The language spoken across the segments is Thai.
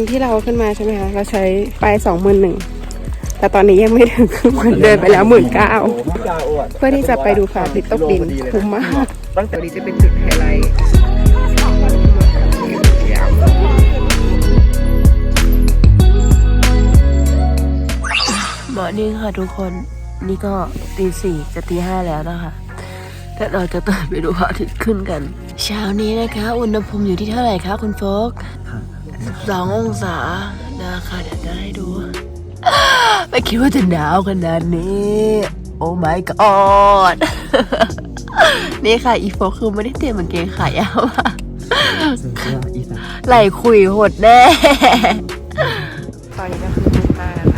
วันที่เราขึ้นมาใช่ไหมคะเราใช้ไปสองหมื่นหนึ่งแต่ตอนนี้ยังไม่ถึงครึ่งวันเดินไปแล้วหมื่นเก้าเพื่อที่จะไปดูพระอาทิตย์ตกดินคุ้มมากตั้งแต่นี้จะเป็นจุดไฮไลท์หมอนิ่งค่ะทุกคนนี่ก็ตีสี่จะตีห้าแล้วนะคะแต่เราจะตื่นไปดูพระอาทิตย์ขึ้นกัน เช้านี้นะคะ อุณหภูมิอยู่ที่เท่าไหร่คะคุณโฟก สององศานะคะเดี๋ยวจะให้ดู ไม่คิดว่าจะหนาวขนาดนี้ โอ้ my god นี่ค่ะ อีโฟกคือไม่ได้เตรียมกางเกงขายาวมาไหลคุยโหดแน่ ตอนนี้ก็คือมืดมากนะคะ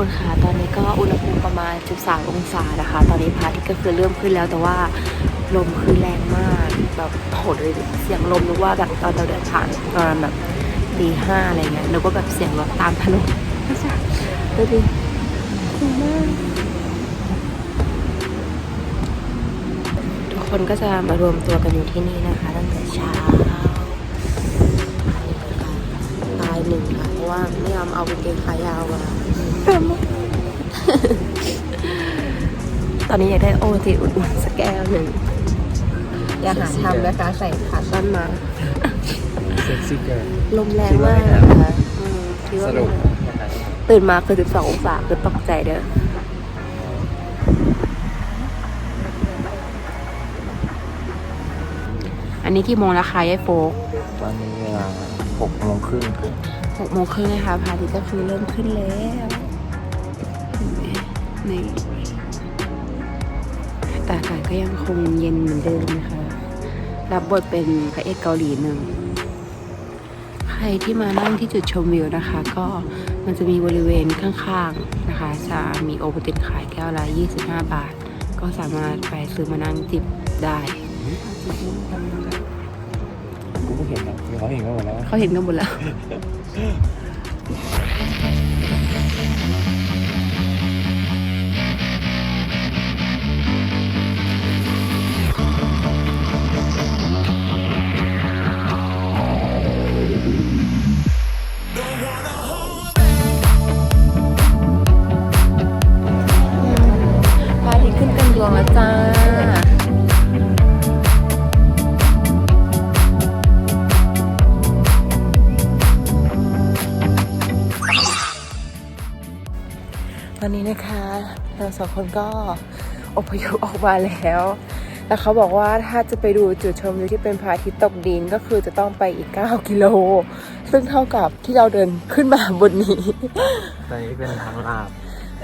คนคะตอนนี้ก็อุณหภูมิประมาณ 13 องศานะคะ ตอนนี้พระอาทิตย์ก็คือเริ่มขึ้นแล้วแต่ว่าลมคือแรงมากแบบโหดเลยเสียงลมนึกว่าแบบตอนเราเดินผ่านตอนแบบตีห้าอะไรเงี้ยนึกว่าแบบเสียงรถตามถนนดูดิสูงมากทุกคนก็จะมารวมตัวกันอยู่ที่นี่นะคะตั้งแต่เช้าตายหนึ่งค่ะเพราะว่าไม่ยอมเอาเกงขายาวมา ตอนนี้อยากได้โอทีอุ่นๆสักแก้วหนึ่ง อย่าหาทำนะคะ ใส่ขาสั้นมา เซ็กซี่เกิร์ลลมแรงมากนะคะอืมคิดสว่ารุปตื่นมาคือ 12 องศาคือตกใจเด้ออันนี้กี่โมงแล้วคะยายโฟกตอนนี้เวลาหกโมงครึ่งหกโมงครึ่งนะคะพระอาทิตย์ก็คือเริ่มขึ้นแล้วเห็นไหม นี่แต่อากาศก็ยังคงเย็นเหมือนเดิมนะคะ รับบทเป็นพระเอกเกาหลีหนึ่ง ใครที่มานั่งที่จุดชมวิวนะคะ ก็มันจะมีบริเวณข้างๆนะคะ จะมีโอวัลตินขายแก้วละ 25 บาท ก็สามารถไปซื้อมานั่งจิบได้กูก็เห็นแล้วเขาเห็นกันหมดแล้วเขาเห็นกันหมดแล้ว ตอนนี้นะคะเราสองคนก็อพยพออกมาแล้ว แล้วเขาบอกว่าถ้าจะไปดูจุดชมวิวที่เป็นพระอาทิตย์ตกดินก็คือจะต้องไปอีก 9 กิโล ซึ่งเท่ากับที่เราเดินขึ้นมาบนนี้ ตอนนี้เป็นทางลาบ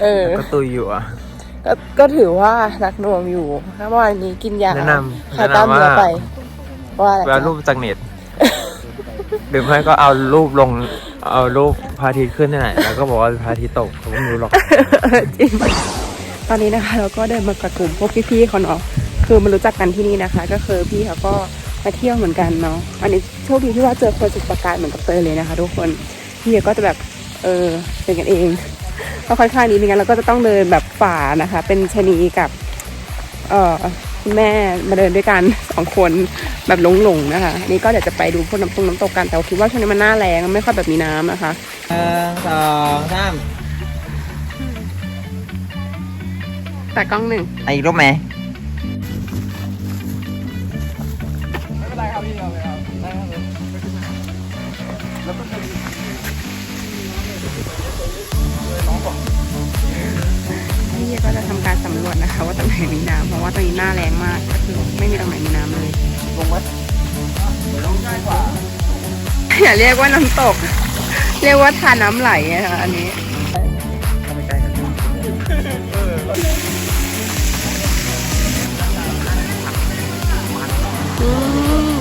เออก็ตุยอยู่อะก็ก็ถือว่านักหน่วงอยู่ถ้าวันนี้กินยาแนะนำคลายกล้ามเนื้อแนะนำว่าไป ว่าอะไรเวลาจ๊ะรูปจากเน็ตหรือไม่ก็เอารูปลง เอารูปพระอาทิตย์ขึ้นที่ไหน แล้วก็บอกว่าพระอาทิตย์ตกผมก็ไม่รู้หรอก จริงตอนนี้นะคะเราก็เดินมากับกลุ่มพวกพี่ๆเขาเนาะคือมารู้จักกันที่นี่นะคะ ก็คือพี่เขาก็มาเที่ยวเหมือนกันเนาะอันนี้โชคดีที่ว่าเจอคนสุดประกายเหมือนกับเตยเลยนะคะ ทุกคนพี่ก็จะแบบเออเป็นกันเองก็ค่อนข้างนี้ไม่งั้นเราก็จะต้องเดินแบบฝ่านะคะ เป็นชนีกับเอ่อ แม่มาเดินด้วยกันสองคนแบบหลงๆนะคะอันนี้ก็เดี๋ยวจะไปดูพวกน้ำตกน้ำตกกันแต่ว่าคิดว่าช่วงนี้มันหน้าแรงไม่ค่อยแบบมีน้ำนะคะหนึ่งสองสามแต่กล้องหนึ่งอีกรูปไหมพี่ก็จะ ทำการสำรวจนะคะ ว่าตรงไหนมีน้ำเพราะว่าตรงนี้หน้าแรงมากก็คือไม่มีตรงไหนมีน้ำเลยอย่าเรียกว่าน้ำตก เรียกว่าทานน้ำไหลนะคะอันนี้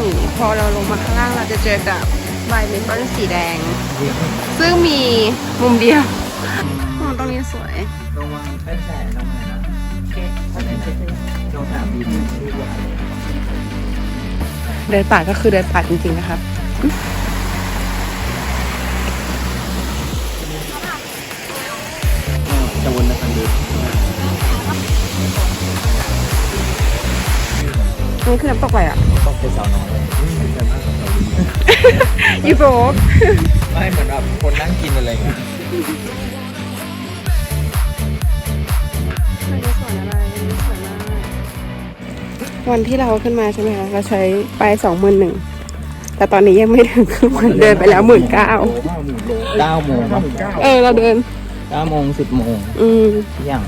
นี่พอเราลงมาข้างล่างเราจะเจอกับใบเมเปิลสีแดง ซึ่งมีมุมเดียว มุมตรงนี้สวยลงมาเป็นแสนลงมานะโอเคถ้าเป็นเช็คโดนสามปีเดินป่าก็คือเดินป่าจริงๆนะคะจะวนในทางเดินอันนี้คือน้ำตกอะไรอะต้องเป็นสาวน้อยไม่ใช่มากสาวดียูโบกไม่เหมือนแบบคนนั่งกินอะไรอย่างเงี้ย วันที่เราขึ้นมาใช่ไหมคะเราใช้ไปสองหมื่นหนึ่งแต่ตอนนี้ยังไม่ถึงครึ่งวันเดินไปแล้วหมื่นเก้าเก้าโมงครับเออเราเดินเก้าโมงสิบโมงอืมเที่ยง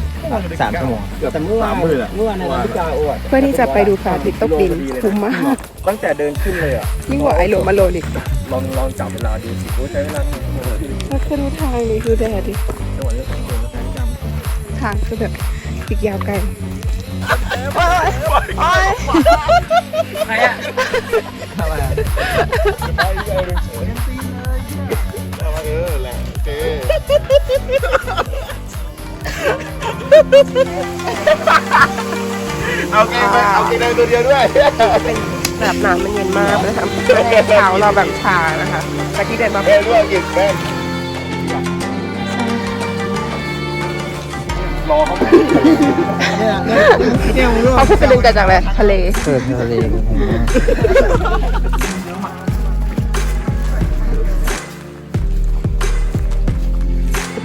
สามชั่วโมงแต่เมื่อวานเมื่อวานในร้านพิจาอวดเพื่อที่จะไปดูพระอาทิตย์ตกดินคุ้มมากตั้งแต่เดินขึ้นเลยอะยิ่งกว่าไอโหลมาโลนอีกลองลองจับเวลาดูสิว่าใช้เวลาหนึ่งชั่วโมงแล้วคือดูทางนี่คือแดดดิจังหวะเลือกของคนแล้วการจทางคือแบบอีกยาวไกล ใครอะทำไมอะำเออแหละโอเคเอาเกมไปเอาเกมได้ตัวเดียวด้วยแบบน้ำมันเย็นมากเลยทำให้เท้าเราแบบชานะคะแต่ที่เดินมาแม่ด้วยเก่งแม่ รอเขาเนี่ยเนี่ยมึงด้วยเขาพูดเป็นเรื่องจากอะไรทะเลเกิดทะเล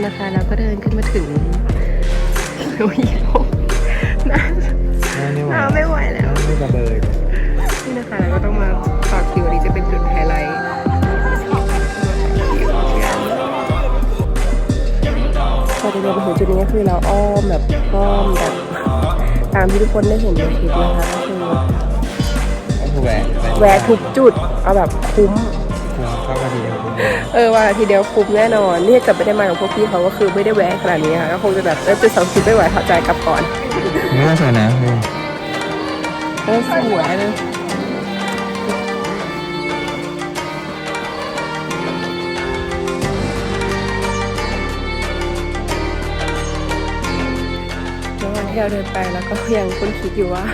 นะคะแล้วก็เดินขึ้นมาถึงโอ้ยน้ำน้ำไม่ไหวแล้วไม่กระเบยนี่นะคะแล้วก็ต้องมาต่อคิวอันนี้จะเป็นจุดไฮไลท์ เดินมาถึงจุดนี้ก็คือเราอ้อมแบบอ้อมแบบตามที่ทุกคนได้เห็นในคลิปนะคะก็คือก็คือแหวกแวะทุกจุดเอาแบบคุ้มเข้ากระเทียมเออว่าทีเดียวคุ้มแน่นอนนี่จะไม่ได้มากับพวกพี่เขาก็คือไม่ได้แวะขนาดนี้ค่ะก็คงจะแบบเออจุดสองจุดไม่ไหวถอดใจกลับก่อนไม่น่าสวยนะพี่เออสวยเลย ที่เราเดินไปแล้วก็ยังคุ้นคิดอยู่ว่า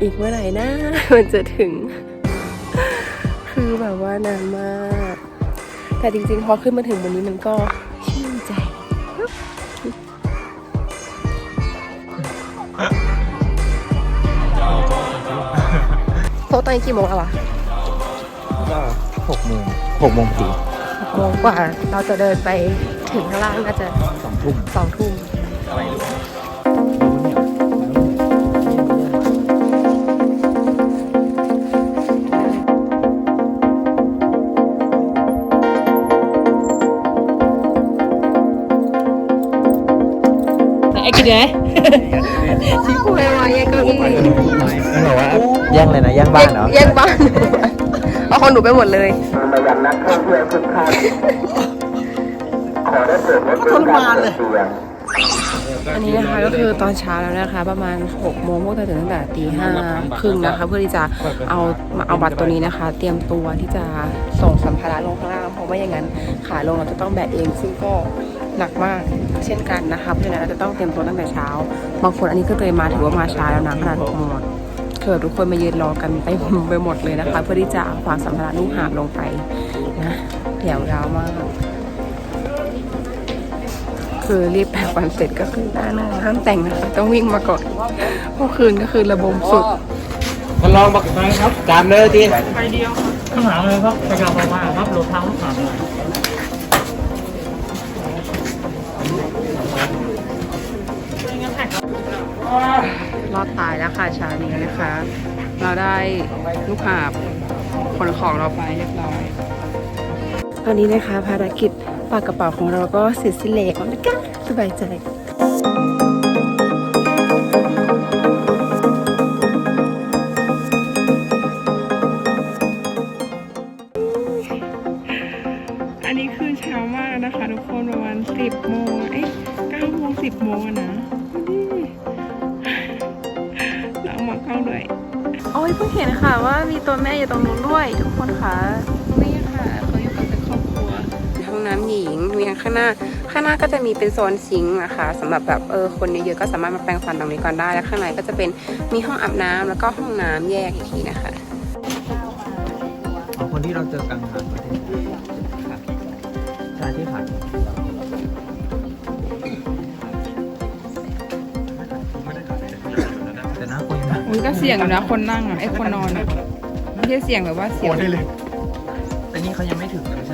อีกเมื่อไหร่นะมันจะถึง คือแบบว่านานมาก แต่จริงๆ พอขึ้นมาถึงบนนี้มันก็ชื่นใจโทษตอนนี้กี่โมงแล้ววะก็หกโมงหกโมงสี่หกโมงกว่าเราจะเดินไปถึงข้างล่างน่าจะสองทุ่มสองทุ่ม ไอ้กินไงชี้คุยวายแย่งเก้าอี้มันบอกว่าแย่งเลยนะแย่งบ้านเหรอแย่งบ้านเอาของหนูไปหมดเลยมายังนักท่องเที่ยวทุกท่านขอได้เสริมว่าเป็นการเตือนอันนี้นะคะก็คือตอนเช้าแล้วนะคะ ประมาณ6โมงพวกเราตื่นตั้งแต่ตีห้าครึ่งนะคะ เพื่อที่จะเอามาเอาบัตรตัวนี้นะคะ เตรียมตัวที่จะส่งสัมภาระลงข้างล่างเพราะว่าอย่างนั้นขาลงเราจะต้องแบกเองซึ่งก็ หนักมากเช่นกันนะคะเพราะฉะนั้นเราจะต้องเตรียมตัวตั้งแต่เช้า บางคนอันนี้ก็เลยมาถือว่ามาช้าแล้วนะขนาด6โมงเกิดทุกคนมายืนรอกันไปไปหมดเลยนะคะ เพื่อที่จะฝากสัมภาระลูกหาบลงไปนะแถวยาวมาก คือรีบแปรงฟันเสร็จก็คือหน้าหน้าห้ามแต่งนะคะต้องวิ่งมาก่อนเมื่อคืนก็คือระบมสุดทดลองบักไฟครับจามเลยทีไปเดียวข้างหลังเลยครับไปกลับมาครับรถทางรถถังเลย รอดตายแล้วค่ะชานี้นะคะ เราได้ลูกหาบขนของเราไปเรียบร้อย ตอนนี้นะคะภารกิจปากกระเป๋าของเราก็เสร็จสิ้นแล้วนะคะสบายใจอันนี้คือเช้ามากนะคะทุกคนประมาณสิบโมงเอ๊ะเก้าโมงสิบโมงนะ โอ้ยเพิ่งเห็นค่ะว่ามีตัวแม่อยู่ตรงนู้นด้วยทุกคนค่ะนี่ค่ะเขาอยู่กันเป็นครอบครัวห้องน้ำหญิงมีข้างหน้า ข้างหน้าก็จะมีเป็นโซนซิงค์นะคะสำหรับแบบเออคนเยอะๆก็สามารถมาแปรงฟันตรงนี้ก่อนได้แล้วข้างในก็จะเป็นมีห้องอาบน้ำแล้วก็ห้องน้ำแยกอีกทีนะคะอ๋อคนที่เราเจอกลางทางประเทศใช่ที่ผ่าน อยู่นะอุ้ยก็เสี่ยงอยู่นะคนนั่งอะไอ้คนนอนอะไม่ใช่เสี่ยงแบบว่าเสี่ยงแต่นี่เขายังไม่ถึงนะ